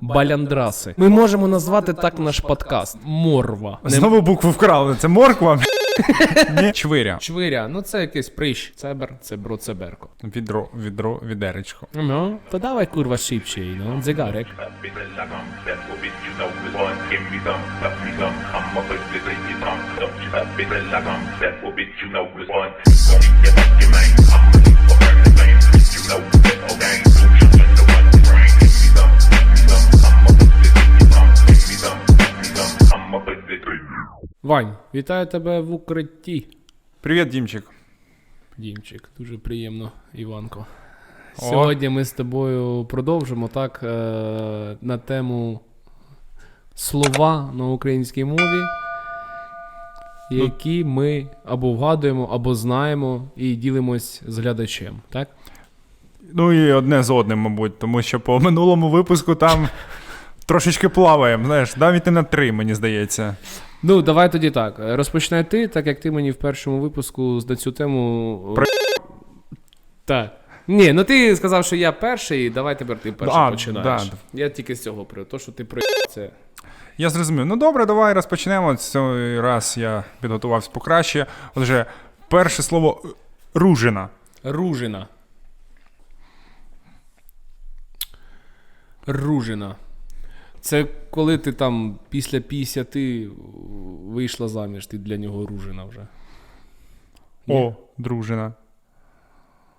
Баляндраси. Ми можемо назвати так наш подкаст. Морва. Не Знову букву вкрали. Це морква? Ні. Чвиря. чвиря. Ну це якийсь прищ. Цебер, цебро, цеберко. Відро, відро, відеречко. Ну, то давай курва шибче, ну, дзигарик. Bitte Вань, вітаю тебе в укритті. Привіт, Дімчик. Дімчик, дуже приємно, Іванко. О. Сьогодні ми з тобою продовжимо так е, на тему слова на українській мові, які ми або вгадуємо, або знаємо і ділимось з глядачем. Так? Ну і одне з одним, мабуть, тому що по минулому випуску там трошечки плаваємо, знаєш, навіть не на три, мені здається. Ну, давай тоді так. Розпочинай ти, так як ти мені в першому випуску на цю тему. Про- Так. Ні, ну ти сказав, що я перший, давай тепер ти перший А, починаєш. да. Я тільки з цього про то, що ти про це. Я зрозумів. Ну добре, давай розпочнемо. Цей раз я підготувався покраще. Отже, перше слово е, ружина. Ружина. Ружина. Це коли ти там після 50 вийшла заміж, ти для нього ружина вже. О, дружина.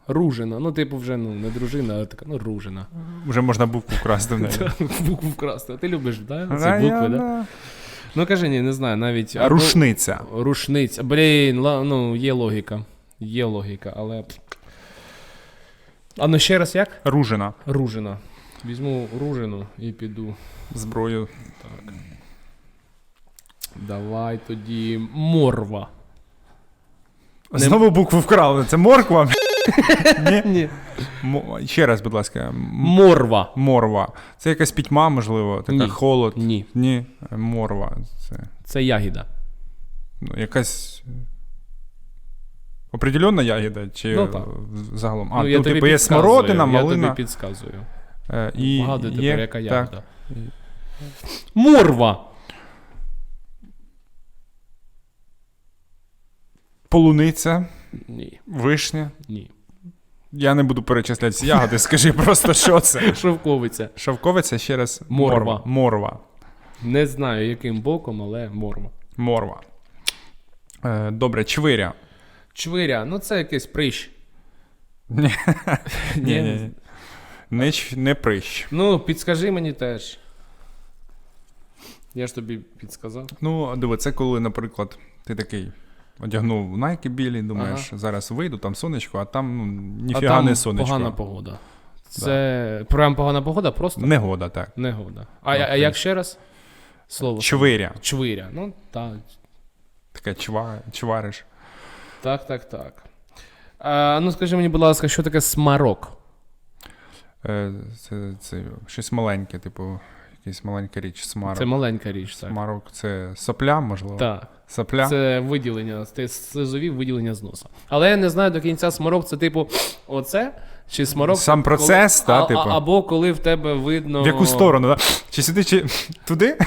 Ружина. Ну, типу, вже ну, не дружина, а така, ну, ружина. Вже можна букву вкрасти в неї. Букву вкрасти. А ти любиш, да? Ці букви, да. Ну кажи, ні, не знаю, навіть. або- Рушниця. Рушниця. Блін, ла- ну, є логіка. Є логіка, але. А ну ще раз як? Ружина. Ружина. Візьму ружину і піду. Зброю. Так. Давай тоді морва. Знову букву вкрали. Це морква? Ні. Ні. Мо- Ще раз, будь ласка. М- Морва. Морва. Це якась пітьма, можливо, така Ні. холод. Ні. Ні. Морва. Це Це ягіда. ну, якась. Определенна ягіда, чи Ну, так. в- загалом? А, ну, я ну, тобі типу, є підказую, смородина, Я малина. тобі підказую. Е, і Вгадуй є, тепер, яка так, ягода. Морва. полуниця, Ні. вишня. Ні. Я не буду перечисляти ці ягоди, скажи просто, що це. Шовковиця. Шовковиця ще раз. Морва. Морва. Не знаю, яким боком, але морва. Морва. Е, добре, чвиря. Чвиря, ну це якийсь прищ. Ні. Ні. Не, не прищ. Ну, підскажи мені теж. Я ж тобі підсказав. Ну, диви, це коли, наприклад, ти такий одягнув найки білі, думаєш, зараз вийду, там сонечко, а там ну, ніфіга а там не сонечко. погана погода. Це прям погана погода, просто Негода, так. негода. А, Ну, а, а як ще раз? Слово. Чвиря. Чвиря. Ну, так. Таке чва, чвариш. Так, так, так. А, ну, скажи мені, будь ласка, що таке смарок? Е, це, це щось маленьке, типу, якась маленька річ. Смарок. Це маленька річ, так. Смарок це сопля, можливо. Так. Сопля. Це виділення, це слизові виділення з носа. Але я не знаю до кінця сморок, це типу оце? Чи сморок? Сам процес, коли, та, а- типу? а- Або коли в тебе видно. В яку сторону, да? Чи сюди, чи туди?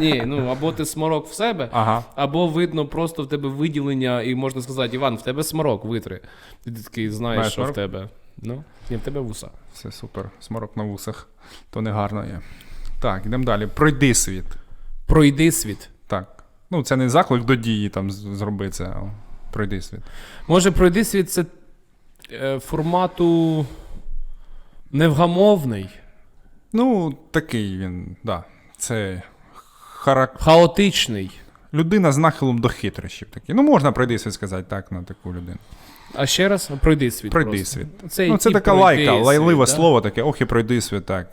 Ні, ну або ти сморок в себе, Ага. або видно просто в тебе виділення, і можна сказати, Іван, в тебе сморок, витри. Ти такий знаєш, що сморок? в тебе. Ну, ні, в тебе вуса. Все супер. Сморок на вусах. То не гарно є. Так, йдемо далі. Пройди світ. Пройди світ. Так. Ну, це не заклик до дії там зроби це, а пройди світ. Може, пройди світ це е, формату невгамовний, Ну, такий він, да. Це харак... хаотичний. людина з нахилом до хитрощів. Такий. Ну, можна пройди світ сказати так на таку людину. А ще раз пройди світ. Пройди просто. світ. Це, ну, це така лайка, лайливе світ, да? слово таке, ох і пройди світ, так.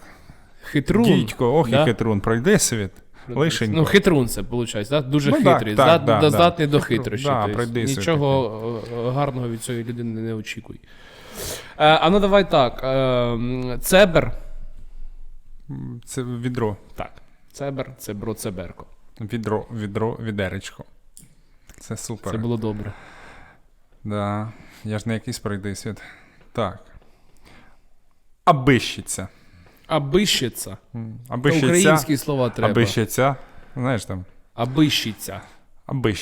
Хитрун. Дідько, ох да? і хитрун, пройди світ. Лишенько. Ну, хитрун це виходить, да? дуже Ну, так, хитрий, так, здат- да, да, да. здатний до Хитрун, хитрощі. да, тобто пройди світ нічого е, гарного від цієї людини не очікуй. Е, а ну давай так. Е, цебер. Це відро. Так. Цебер, цебро, цеберко. Відро, відро, відеречко. Це супер. Це було добре. Да. Я ж не якийсь пройди світ. Так. Абищиця. Абищиця. Аби Та Українські слова треба. аби. Знаєш там, Абищиця. аби.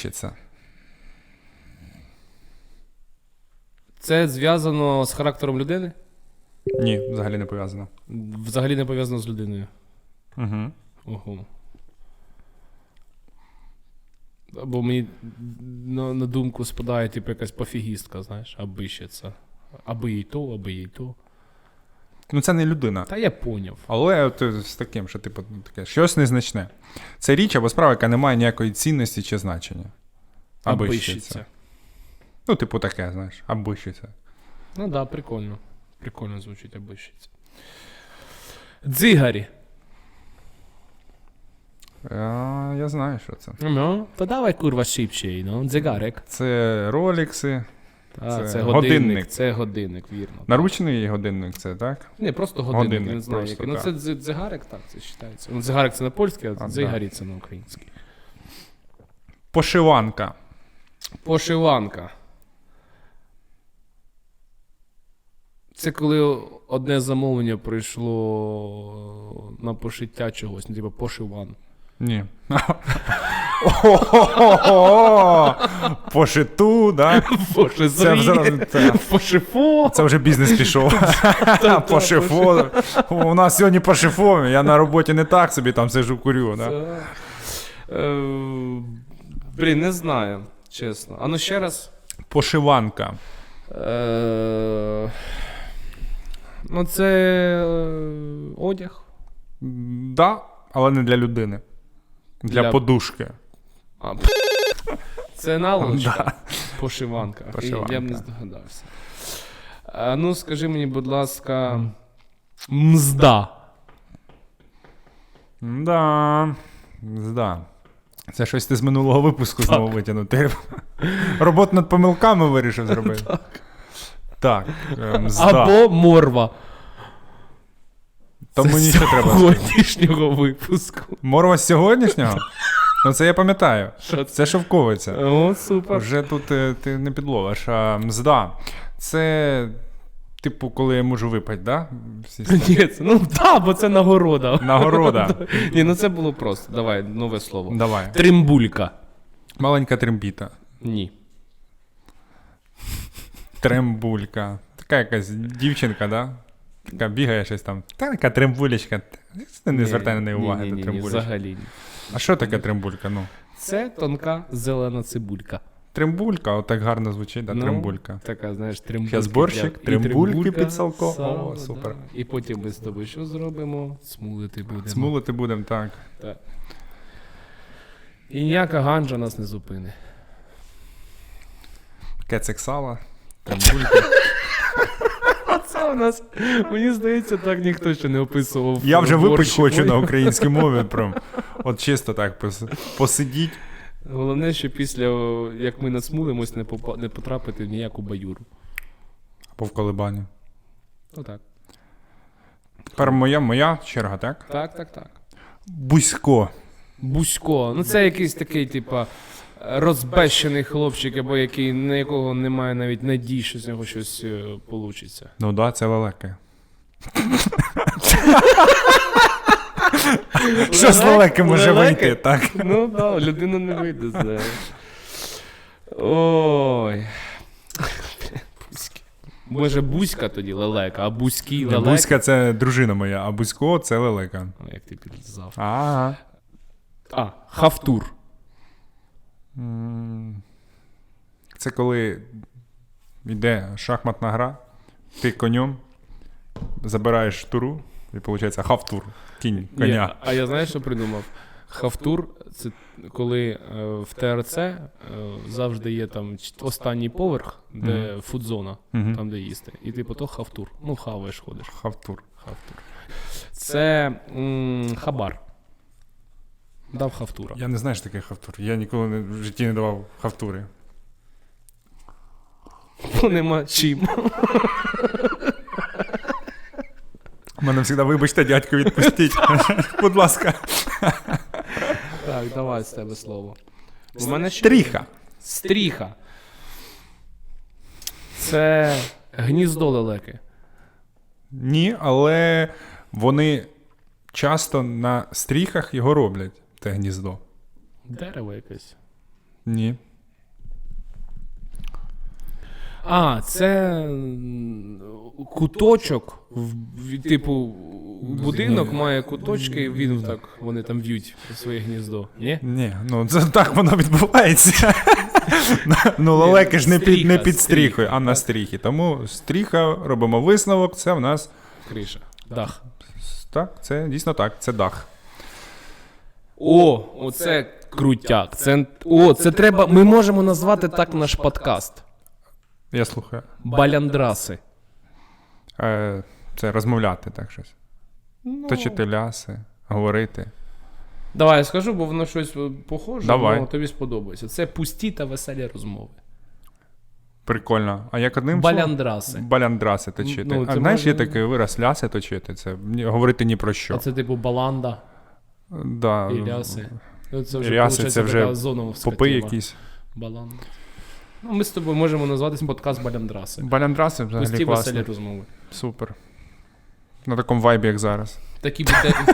Це зв'язано з характером людини? Ні, взагалі не пов'язано. Взагалі не пов'язано з людиною. Угу. Ого. Бо мені на, на думку спадає, типу, якась пофігістка, знаєш, аби ще це. Аби їй то, аби їй то. Ну це не людина. Та я поняв. Але от е, з таким, що типу, ну, таке, щось незначне. Це річ або справа, яка не має ніякої цінності чи значення. Аби ще це. Ну, типу, таке, знаєш, аби ще це. Ну так, да, прикольно. Прикольно звучить абищиця. Дзигарі. А, я знаю, що це. Ну, то давай курва шипче, ну, дзигарик. Це ролікси, Та, Це це, годинник. годинник. Це годинник, вірно. наручний годинник, це так? Не, просто годинник, Годинник, не знаю. просто, який. Ну, це дзи- дзигарик, так, це вважається. Ну, дзигарик це на польське, а А, дзигарі це на українське. Пошиванка. Пошиванка. Це коли одне замовлення прийшло на пошиття чогось, ну, типу пошиван. Ні. О-о-о-о! Пошиту, да? Це вже, це, Пошифо. вже бізнес пішов. По шифу. У нас сьогодні по. Я на роботі не так собі там сижу курю. Да? Блін, не знаю, чесно. А ну ще раз. Пошиванка. Ну, це одяг. Да, але не для людини. Для, Для- подушки. А, це наволочка. Пошиванка. Пошиванка. Я б не здогадався. А, ну, скажи мені, будь ласка, мзда. Да. Да. Це щось ти з минулого випуску знову витягнути. Роботу над помилками вирішив зробити. Так. Так. е, мзда. Або морва. То Це мені ще треба. сьогоднішнього випуску. Морва з сьогоднішнього? Ну це я пам'ятаю. Це? Шовковиця. О, супер. Вже тут е, ти не підловиш. А мзда. Це, типу, коли я можу випити, да? Всі Ні, це, ну так, бо це нагорода. Нагорода. Ні, ну це було просто. Давай, нове слово. Давай. Тримбулька. Маленька трембіта. Ні. Трембулька. Така якась дівчинка, да? Така бігає щось там. Та така трембулечка. Ти не звертай на неї уваги, ні, ні, ні, взагалі ні. А що таке трембулька? Ну, Це тонка зелена цибулька. трембулька, отак гарно звучить, да, Ну, трембулька. Така, знаєш, трембулька. Борщик, трембульки під салко. О, супер. Да. І потім ми з тобою що зробимо? Смулити будемо. Смулити будемо так. Так. І ніяка ганджа нас не зупине. Кецик сала, трембулька. Це у нас, мені здається, так ніхто ще не описував. Я вже випить хочу на українській мові. Прям. От чисто так посидіть. Головне, що після, як ми насмулимось, не, не потрапити в ніяку баюру. Або в колебані. Отак. Тепер моя, моя черга, так? Так, так, так. Бузько. Бузько. Ну це якийсь такий, типа, розбещений хлопчик, або який, на якого немає навіть надій, що з нього щось вийде. Ну да, це лелеке. Що з лелеки може вийти, так? Ну так, да, людина не вийде з. Ой. Може, бузька тоді лелека, а бузькі лелека. Бузька це дружина моя, а Бузько це лелека. Як ти підлізав. А, хавтур. М, Це коли йде шахматна гра, ти конем забираєш туру, і виходить хавтур, кінь, коня. а я знаєш, що придумав? Хавтур це коли е, в ТРЦ е, завжди є там останній поверх, де фудзона, Мгм. там де їсти. І типу то хавтур. Ну, хаваєш ходиш. Хавтур. Хавтур. Це м, хабар. Дав хавтура. Я не знаю, що таке хавтур. Я ніколи в житті не давав хавтури. Бо нема чим. У мене завжди, вибачте, дядько, відпустіть. Будь ласка. Так, давай з тебе слово. У мене ще Стріха. Стріха. Це гніздо лелеки. Ні, але Вони часто на стріхах його роблять, те гніздо. Дерево якесь. Ні. А, це куточок. В, типу, будинок має куточки, і він так, вони там в'ють своє гніздо. Ні? Ні, ну це так воно відбувається. ну, лелеки ж не під, не стріха, під стріхою, а на стріхі. Тому стріха, робимо висновок, це в нас. Криша. Дах. Так, це дійсно так, це дах. О, оце крутяк. Це, о, це треба. Ми можемо назвати так наш подкаст. Я слухаю. Баляндраси. Е, це розмовляти так щось. Ну. Точити ляси, говорити. Давай я скажу, бо воно щось е, похоже, Давай. але тобі сподобається. Це пусті та веселі розмови. Прикольно. А як одним словом? Баляндраси. Баляндраси точити. Ну, а знаєш, є такий вираз ляси точити. Це говорити ні про що. А це типу баланда Да, і ляси. Це вже, виходить, це вже така попи якісь. Баланда. Ну, ми з тобою можемо назватись подкаст Баляндраси. Баляндраси взагалі Пусті веселі розмови. Супер. На такому вайбі, як зараз. Такі буденні,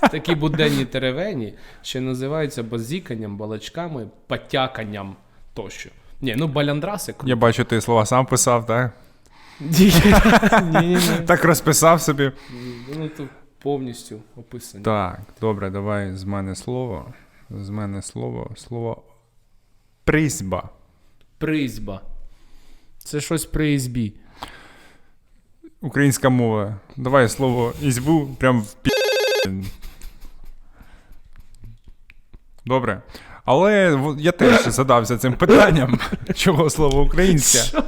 такі буденні теревені ще називаються базіканням, балачками, потяканням тощо. Ні, ну баляндраси круто. Я бачу, ти слова сам писав, так? Ні, ні, ні. Так розписав собі. Ну, то повністю описані. Так, добре, давай з мене слово. З мене слово. Слово призьба. Призьба. Це щось при ізбі. Українська мова. Давай слово ізьбу прям в пі. Добре. Але я теж задався цим питанням, чого слово українське.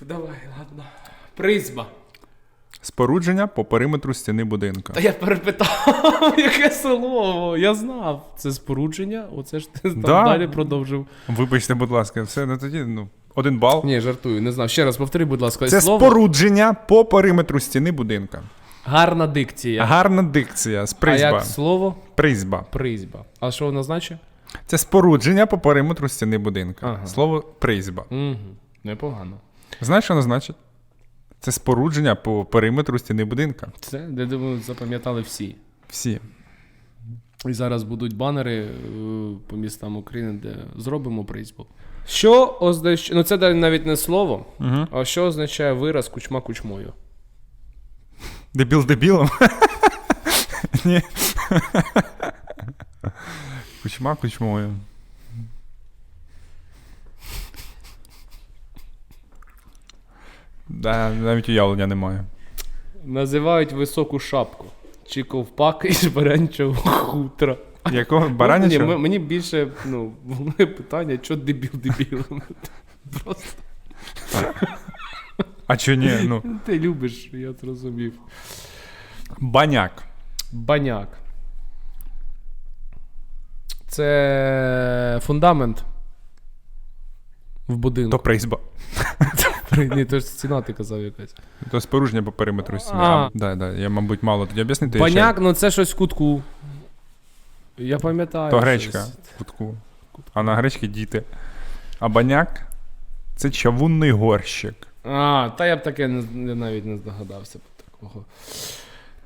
Давай, ладно. Призьба. Спорудження по периметру стіни будинка. Та я перепитав, яке слово. Я знав. Це спорудження, оце ж ти там Да. далі продовжив. Вибачте, будь ласка, все, ну тоді ну, один бал. Ні, жартую, не знав. Ще раз повтори, будь ласка, Це слово. спорудження по периметру стіни будинка. Гарна дикція. Гарна дикція, з а як слово? Призьба. Призьба. А що воно значить? Це спорудження по периметру стіни будинка. Ага. Слово призьба. Угу. Непогано. Знаєш, що воно значить? Це спорудження по периметру стіни будинка. Це, я думаю, запам'ятали всі. Всі. І зараз будуть банери е, по містам України, де зробимо призьбу. Що означає. Ну, це навіть не слово, Угу. а що означає вираз кучма кучмою? Дебіл дебілом. Ні. Кучма кучмою. Да, навіть уявлення немає. Називають високу шапку. Чи ковпак із баранчого хутра. Якого Ні, баранячого? м- мені більше ну, питання, що дебіл дебілом. Просто А чи ні? Ну, ти любиш, я зрозумів. баняк. Баняк. Це фундамент в будинку. То призьба. Ні, то ж стіна ти казав якась. То спорудження по периметру стіни. А. А, да, да, я, мабуть, мало тоді об'яснити. я ще- Баняк, ну це щось в кутку. Я пам'ятаю. То щось. гречка в кутку. А на гречки діти. А баняк це чавунний горщик. А, та я б таке не, навіть не здогадався б такого.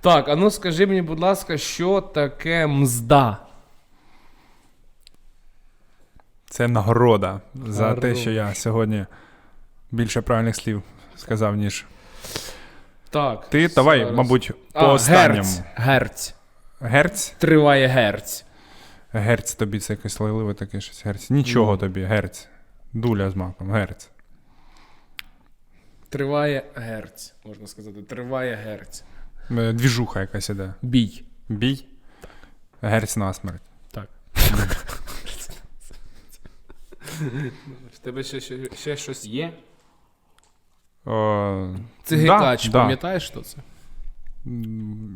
Так, а ну скажи мені, будь ласка, що таке мзда? Це нагорода за те, що я сьогодні більше правильних слів сказав, ніж. Так. Ти давай, зараз. мабуть, А, по останньому. Герць. Герць. Герць? Триває герць. Герць тобі це якесь лайливе таке щось герць. Нічого Ну. тобі, герць. Дуля з маком, герць. Триває герць, можна сказати. Триває герць. Е, Двіжуха якась іде. Бій. Бій. Герць насмерть. Так. В тебе ще, ще, ще щось є? О, Це да, пам'ятаєш, що це?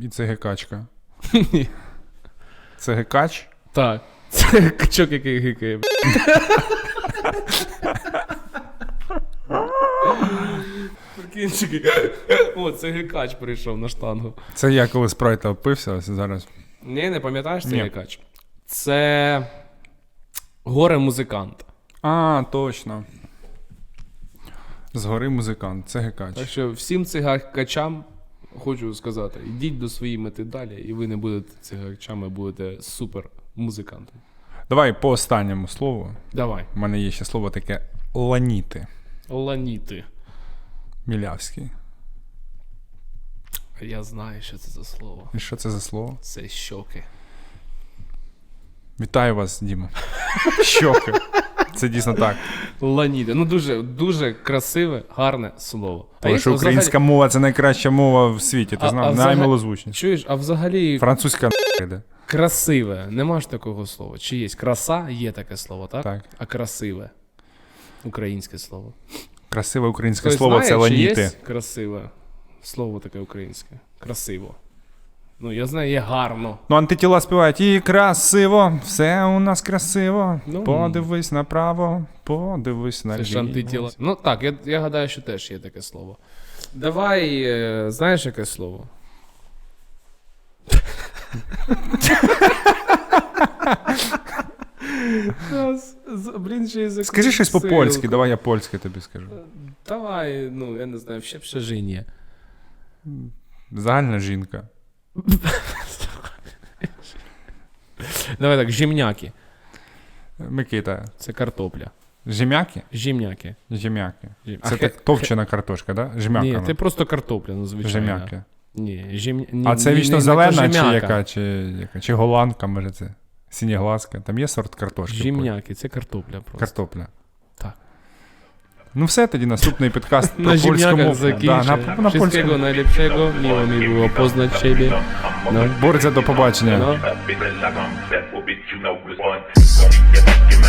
І це гекачка. Це гекач. Так. Це качок, який гикає. Прикинчики. О, це гекач прийшов на штангу. Це я коли спрайта опився, ось зараз. Ні, не пам'ятаєш цей Ні. гекач? Це горе музикант. А, точно. Згори музикант, це гекач. Так що всім цигаркачам хочу сказати, йдіть до своєї мети далі, і ви не будете цигаркачами, будете супер музикантом. Давай по останньому слову. Давай. У мене є ще слово таке ланіти. Ланіти. Мілявський. Я знаю, що це за слово. І що це за слово? Це щоки. Вітаю вас, Діма. Щоки. Це дійсно так. Ланіти. Ну дуже, дуже красиве, гарне слово. Тому що взагалі- українська мова це найкраща мова в світі. Ти знав? взагалі-. Чуєш, а взагалі Французька йде. красиве. Нема ж такого слова. Чи є? Краса є таке слово, так? Так. А красиве. Українське слово. Красиве українське Хтось слово знає, це чи ланіти. є красиве слово таке українське. Красиво. Ну, я знаю, є гарно. Ну, антитіла співають і красиво, все у нас красиво. Ну. подивись направо, подивись Це наліво. ж антитіла. Ну так, я, я гадаю, що теж є таке слово. Давай, е, знаєш яке слово? Блін, ще Скажи щось по-польськи, давай я польське тобі скажу. Давай, ну, я не знаю, ще общежині. Загальна жінка. Давай так, жімняки. Микита. Це картопля. Жім'яки? Жім'яки. Жім- Це А так товчена картошка, да? Жмякана. Ні, це просто картопля, ну, звичайно. Жем'яки. Ні, жім... ні, А це ні, вічно ні, зелена, чи яка, чи яка? Чи голландка, може це? Синєглазка. Там є сорт картошки? Жімняки, це картопля просто. Картопля. Ну все, тоді наступний підкаст про На польську ziemniakach мову. Да, zakінчę. на, на Wszystkiego польську. najlepszego. Miło mi było poznać Ciebie. No. Борця, до побачення. No. That bitch like I'm that will bitch, you know it's fun. Gonna eat your fucking